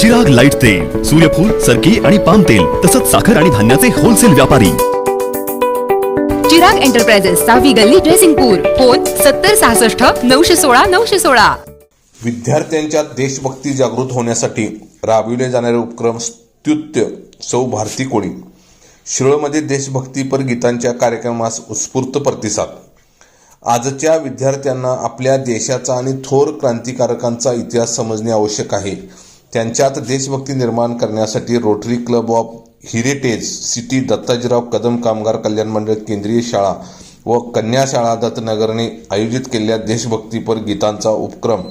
जग लाइट तेल सूर्यफूल सरकी आणि पाम तेल तसंच साखर आणि धान्याचे होलसेल व्यापारी. चिराग एंटरप्राइजेस सहावी गल्ली ड्रेसिंगपूर फोन सत्तर सहासष्ट नऊशे सोळा नऊशे सोळा. विद्यार्थ्यांच्या देशभक्ती जागृत होण्यासाठी राबविले जाणारे उपक्रम स्तुत्य सौ भारती कोळी. शिरोळमध्ये देशभक्तीपर गीतांच्या कार्यक्रमास उत्स्फूर्त प्रतिसाद. आजच्या विद्यार्थ्यांना आपल्या देशाचा आणि थोर क्रांतिकारकांचा इतिहास समजणे आवश्यक आहे. त्यांच्यात देशभक्ती निर्माण करण्यासाठी Rotary club of heritage city Dattajirao Kadam कामगार कल्याण मंडळ केंद्रीय शाळा व कन्या शाळा दत्तनगरने आयोजित केलेल्या देशभक्तीपर गीतांचा उपक्रम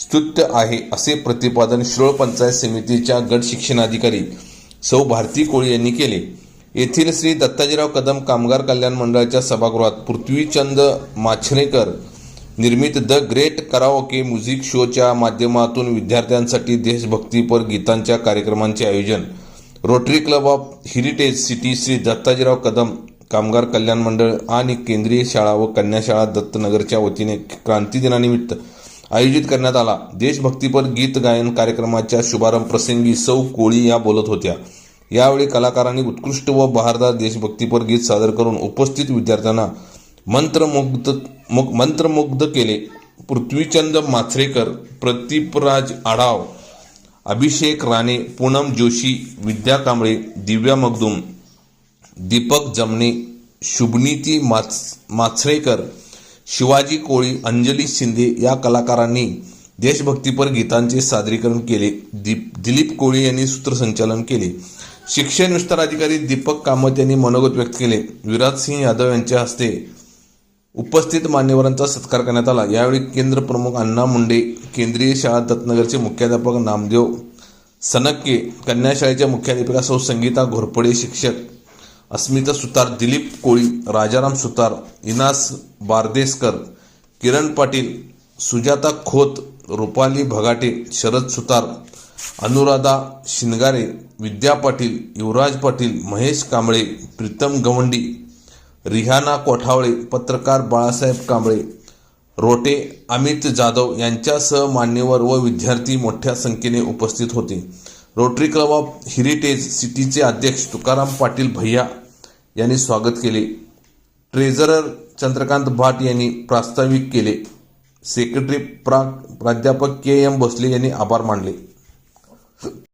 स्तुत्य आहे असे प्रतिपादन श्रोळ पंचायत समितीच्या गट शिक्षणाधिकारी सौ भारती कोळी यांनी केले. येथील श्री दत्ताजीराव कदम कामगार कल्याण मंडळाच्या सभागृहात पृथ्वीचंद माछरेकर निर्मित द ग्रेट कराओके म्युझिक शोच्या माध्यमातून विद्यार्थ्यांसाठी देशभक्तीपर गीतांच्या कार्यक्रमांचे आयोजन. Rotary club of heritage city Shri Dattajirao Kadam कामगार कल्याण मंडळ आणि केंद्रीय शाळा व कन्याशाळा दत्तनगरच्या वतीने क्रांती दिनानिमित्त आयोजित करण्यात आला. देशभक्तीपर गीत गायन कार्यक्रमाच्या शुभारंभ प्रसंगी सौ कोळी या बोलत होत्या. यावेळी कलाकारांनी उत्कृष्ट व बहारदार देशभक्तीपर गीत सादर करून उपस्थित विद्यार्थ्यांना मंत्रमुग्ध मुग- मंत्रमुग्ध केले. पृथ्वीचंद माथरेकर प्रदीपराज आढाव अभिषेक राणे पूनम जोशी विद्या कांबळे दिव्या मगदुम दीपक जमणे शुभनीती माच माथरेकर शिवाजी कोळी अंजली शिंदे या कलाकारांनी देशभक्तीपर गीतांचे सादरीकरण केले. दीप दिलीप कोळी यांनी सूत्रसंचालन केले. शिक्षण विस्तार अधिकारी दीपक कामत यांनी मनोगत व्यक्त केले. विराज सिंह यादव यांच्या हस्ते उपस्थित मान्यवरांचा सत्कार करण्यात आला. यावेळी केंद्र प्रमुख अण्णा मुंडे केंद्रीय शाळा दत्तनगरचे मुख्याध्यापक नामदेव सनक्के कन्या शाळेच्या मुख्याध्यापिका सौ संगीता घोरपडे शिक्षक अस्मिता सुतार दिलीप कोळी राजाराम सुतार इनास बारदेसकर किरण पाटील सुजाता खोत रुपाली भगाटे शरद सुतार अनुराधा शिनगारे विद्या पाटील युवराज पाटील महेश कांबळे प्रीतम गवंडी रिहाना कोठावळे पत्रकार बाळासाहेब कांबळे रोटे अमित जाधव यांच्यासह मान्यवर व विद्यार्थी मोठ्या संख्येने उपस्थित होते. रोटरी क्लब ऑफ हिरिटेज सिटीचे अध्यक्ष तुकाराम पाटील भैया यांनी स्वागत केले. ट्रेझरर चंद्रकांत भाट यांनी प्रास्ताविक केले. सेक्रेटरी प्रा प्राध्यापक के एम भोसले यांनी आभार मानले.